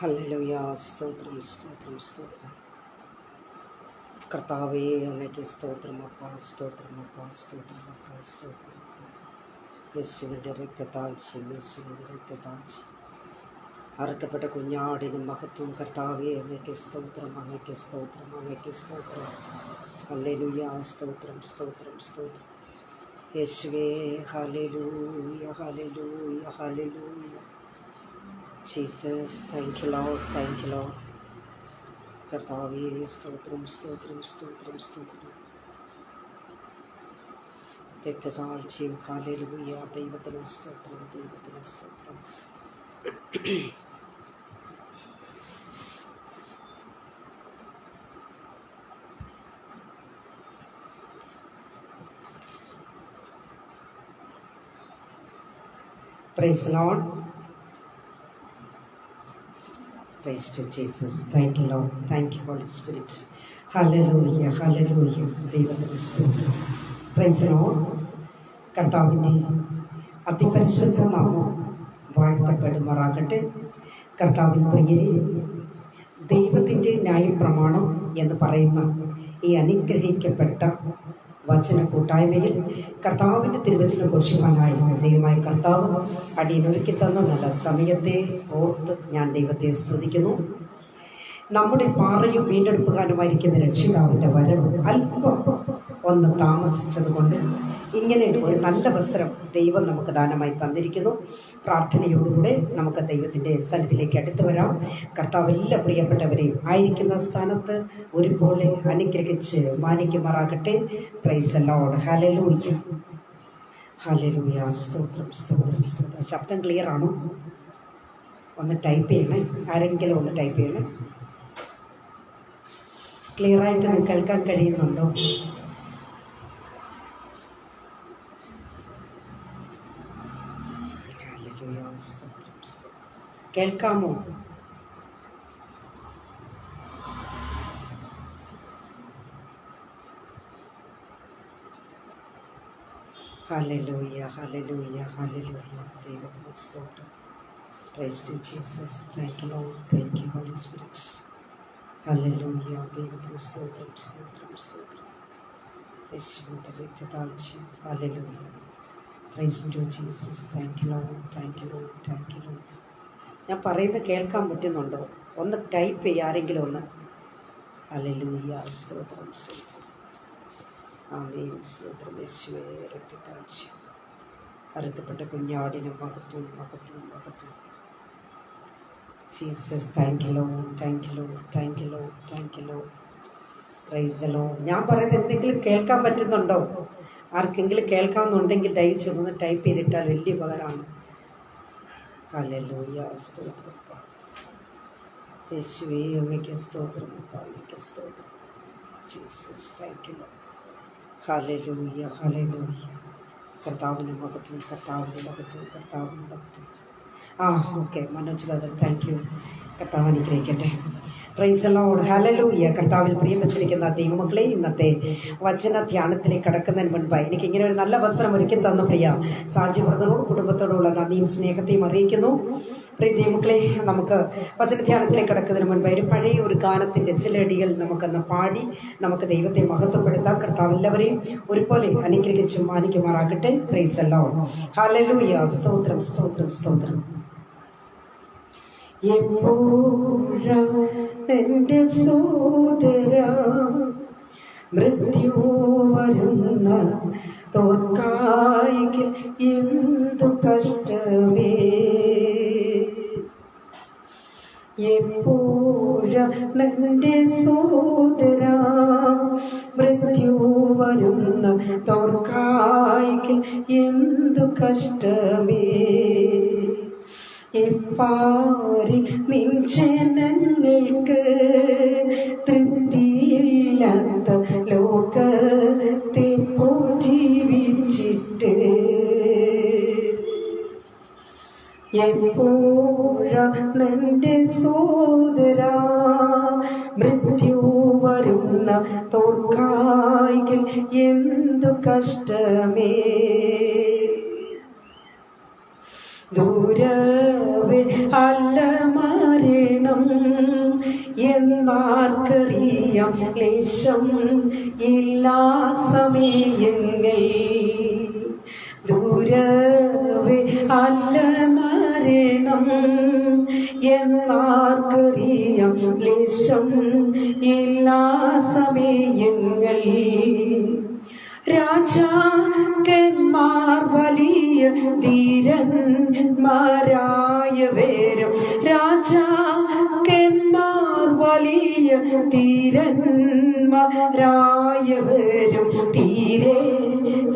Hallelujah. സ്തോത്രം സ്തോത്രം സ്തോത്രം. കർത്താവേ അങ്ങയ്ക്ക് സ്തോത്രം അപ്പ സ്തോത്രം അപ്പ സ്തോത്രം അപ്പ സ്തോത്രം. യേശുവിന്റെ രക്തതാഴ്ച യേശുവിന്റെ രക്തതാഴ്ച അറക്കപ്പെട്ട കുഞ്ഞാടിനും മഹത്വം കർത്താവേ അങ്ങയ്ക്ക് സ്തോത്രം അങ്ങയ്ക്ക് സ്തോത്രം അങ്ങയ്ക്ക് സ്തോത്രം. ഹല്ലേലൂയ സ്തോത്രം സ്തോത്രം സ്തോത്രം. യേശുവേ ഹല്ലേലൂയ ഹല്ലേലൂയ hallelujah. Jesus thank you Lord thank you Lord കർത്താവേ സ്തോത്രം സ്തോത്രം സ്തോത്രം സ്തോത്രം രക്തതാഴ്ചയും ഹാലലുയ ദൈവത്തിന് സ്തോത്രം ദൈവത്തിന് സ്തോത്രം praise Lord Praise to Jesus thank you Lord thank you holy spirit. Hallelujah. ദൈവത്തിന് സ്തോത്രം. Praise the Lord. കർത്താവിന്റെ അതിപരിശുദ്ധമാകും വാഴ്ത്തപ്പെടുമാറാകട്ടെ കർത്താവിൻ പ്രിയരെ ദൈവത്തിന്റെ ന്യായപ്രമാണം എന്ന് പറയുന്ന ഈ അനുഗ്രഹിക്കപ്പെട്ട വചന കൂട്ടായ്മയിൽ കർത്താവിന്റെ തിരുവചനം കുറിച്ചുവാനായി ദൈവമായ കർത്താവ് അടിയനൊരുക്കി തന്ന നല്ല സമയത്തെ ഓർത്ത് ഞാൻ ദൈവത്തെ സ്തുതിക്കുന്നു. നമ്മുടെ പാറയും വീണ്ടെടുപ്പുകാരുമായിരിക്കുന്ന രക്ഷിതാവിന്റെ വരവ് അല്പം ഒന്ന് താമസിച്ചതുകൊണ്ട് ഇങ്ങനെ ഒരു നല്ല അവസരം ദൈവം നമുക്ക് ദാനമായി തന്നിരിക്കുന്നു. പ്രാർത്ഥനയോടുകൂടെ നമുക്ക് ദൈവത്തിന്റെ സന്നിധിയിലേക്ക് അടുത്തു വരാം. കർത്താവ് എല്ലാ പ്രിയപ്പെട്ടവരെയും ആയിരിക്കുന്ന സ്ഥാനത്ത് ഒരുപോലെ അനുഗ്രഹിച്ച് മാനിക്കുമാറാകട്ടെ. പ്രൈസ് ലോഡ് ഹലലൂയ്യ ഹലലൂയ സ്തോത്രം സ്തോത്രം സ്തോത്രം. ശബ്ദം ക്ലിയർ ആണോ? ഒന്ന് ടൈപ്പ് ചെയ്യണേ. ആരെങ്കിലും ഒന്ന് ടൈപ്പ് ചെയ്യണേ. ക്ലിയറായിട്ട് കേൾക്കാൻ കഴിയുന്നുണ്ടോ ഹല്ലേലൂയ, സ്തോത്രം, സ്തോത്രം. കേൾക്കാമോ ഹല്ലേലൂയ ഹല്ലേലൂയ ഹല്ലേലൂയ ദൈവത്തിന് സ്തോത്രം praise to Jesus thank you Lord thank you holy spirit hallelujah ദൈവത്തിന് സ്തോത്രം സ്തോത്രം സ്തോത്രം യേശുവിന്റെ രക്തതാഴ്ചയും hallelujah praise Jesus thank you Lord thank you Lord thank you Lord ഞാൻ പറയുന്നത് കേൾക്കാൻ പറ്റുന്നുണ്ടോ? ഒന്ന് ടൈപ്പ് ചെയ്യുക ആരെങ്കിലും ഒന്ന്. ഹല്ലേലൂയ സ്തോത്രം ആമേൻ. സ്തോത്രം. യേശുവേ രക്തതാഴ്ചയും അറുക്കപ്പെട്ട കുഞ്ഞാടിനും മഹത്വം മഹത്വം മഹത്വം. Jesus thank you Lord thank you Lord thank you Lord thank you Lord praise Lord ഞാൻ പറയുന്നത് എന്തെങ്കിലും കേൾക്കാൻ പറ്റുന്നുണ്ടോ? ആർക്കെങ്കിലും കേൾക്കാമെന്നുണ്ടെങ്കിൽ ദയവ് ചെയ്തൊന്ന് ടൈപ്പ് ചെയ്തിട്ടാൽ വലിയ ഉപകാരമാണ്. ഹല്ലേലൂയ സ്തോത്രം. യേശുവേ അങ്ങയ്ക്ക് സ്തോത്രം. അങ്ങയ്ക്ക് സ്തോത്രം. ജീസസ് താങ്ക് യു ലോ ഹല്ലേലൂയ ഹല്ലേലൂയ. കർത്താവിന് മഹത്വം കർത്താവിന് മഹത്വം കർത്താവിന് മഹത്വം. ആ okay Manoj brother thank you കർത്താവ് അനുഗ്രഹിക്കട്ടെ. പ്രൈസ് ലോഡ് ഹലലൂയ കർത്താവിൽ പ്രിയം വെച്ചിരിക്കുന്ന ദൈവമക്കളെ ഇന്നത്തെ വചന ധ്യാനത്തിലേക്ക് കടക്കുന്നതിന് മുൻപായി എനിക്ക് ഇങ്ങനെ ഒരു നല്ല അവസരം ഒരുക്കി തന്ന പ്രിയ സാജി ബ്രദറോടും കുടുംബത്തോടുള്ള നന്ദിയും സ്നേഹത്തെയും അറിയിക്കുന്നു. പ്രിയ ദൈവമക്കളെ നമുക്ക് വചന ധ്യാനത്തിലേക്ക് കടക്കുന്നതിന് മുൻപ് ഒരു പഴയ ഒരു ഗാനത്തിന്റെ ചിലടികൾ നമുക്കൊന്ന് പാടി നമുക്ക് ദൈവത്തെ മഹത്വപ്പെടുത്താം. കർത്താവ് എല്ലാവരെയും ഒരുപോലെ അനുഗ്രഹിച്ചും മാനിക്കുമാറാകട്ടെ. പ്രൈസ് അല്ലോ ഹലലൂയ സ്തോത്രം സ്തോത്രം സ്തോത്രം. എപ്പോഴെന്റെ സോദര മൃത്യു വരുന്ന തോക്കായിക്ക് എന്തു കഷ്ടമേ? എപ്പോഴെന്റെ സോദര മൃത്യു വരുന്ന തോക്കായിക്ക് എന്തു കഷ്ടമേ? എപ്പാരി നിഞ്ചനങ്ങൾക്ക് തൃപ്തിയില്ലാത്ത ലോകത്തെ പോൽ ജീവിച്ചിട്ട് നിന്റെ സോദര മൃത്യു വരുന്ന തോർക്കായികൾ എന്തു കഷ്ടമേ? ദൂരമേറിയ അല്ല മരണം. എന്നാർക്കറിയാം ക്ലേശം ഇല്ലാ സമയങ്ങൾ ദൂരവേ അല്ല മരണം. എന്നാർക്കറിയാം ക്ലേശം ഇല്ലാ സമയങ്ങൾ രാജാക്കന്മാർ വലിയ ധീരന്മാരായ വേരും രാജാക്കന്മാർ വലിയ ധീരന്മാരായ വേരും തീരെ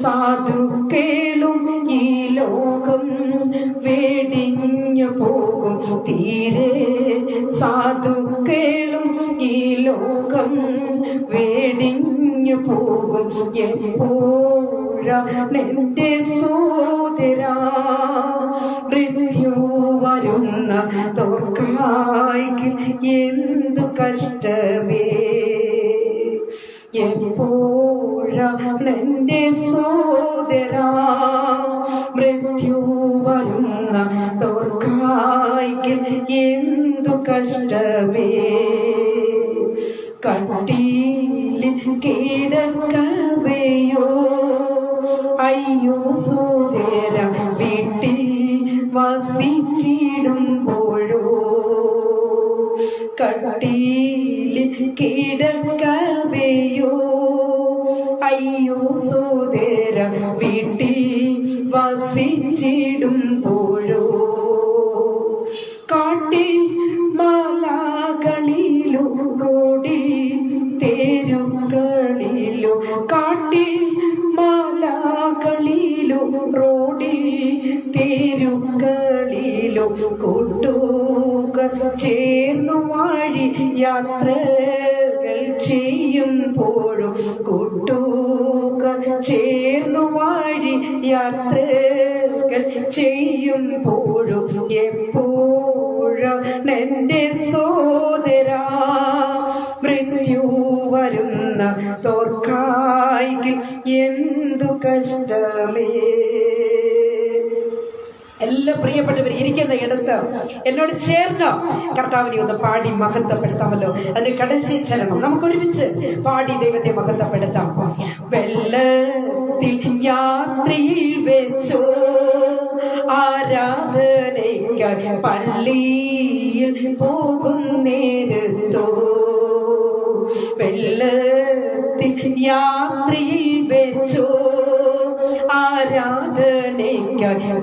സാധുക്കേളും ഈ ലോകം വേടിഞ്ഞു പോകും. തീരെ സാധുക്കേളും ഈ ലോകം വേടിഞ്ഞു പോകും എപ്പോഴെന്റെ സോദരാ മൃത്യു വരുന്ന തോർക്കായ്ക്ക് എന്തു കഷ്ടമേ? എപ്പോഴെന്റെ സോദരാ മൃത്യു വരുന്ന തോർക്കായ്ക്ക് എന്തു കഷ്ടമേ? കട്ടിയിൽ കിടക്കവയോ? അയ്യോ സോദര വീട്ടിൽ വസിച്ചിടുമ്പോഴോ? കട്ടിയിൽ കിടക്കവയോ? അയ്യോ സോദര വീട്ടിൽ വസിച്ചിടുമ്പോഴോ? കാട്ടിൽ മലകളിലും കൂട്ടുക ചേർന്നു വഴി യാത്രകൾ ചെയ്യുമ്പോഴും കൂട്ടുക ചേർന്നു വഴി യാത്രകൾ ചെയ്യുമ്പോഴും എപ്പോഴും എന്റെ സോദരാ മൃത്യു വരുന്ന തോർക്കായി എന്തു കഷ്ടമേ? എല്ലാ പ്രിയപ്പെട്ടവർ ഇരിക്കുന്ന ഇടത്ത് എന്നോട് ചേർന്ന് കർത്താവിനെ ഒന്ന് പാടി മഹത്വപ്പെടുത്താമല്ലോ. അതിന് കടശി ചരണം. നമുക്ക് ഒരുമിച്ച് പാടി ദൈവത്തെ മഹത്വപ്പെടുത്താം. വെള്ളത്തിൽ യാത്രയിൽ വെച്ചോ ആരാധനയ്ക്ക് പള്ളിയിൽ പോകും നേരത്തോ. വെള്ളത്തിൽ യാത്രയിൽ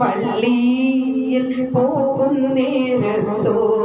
പള്ളിയിൽ പോകും നേരത്തോ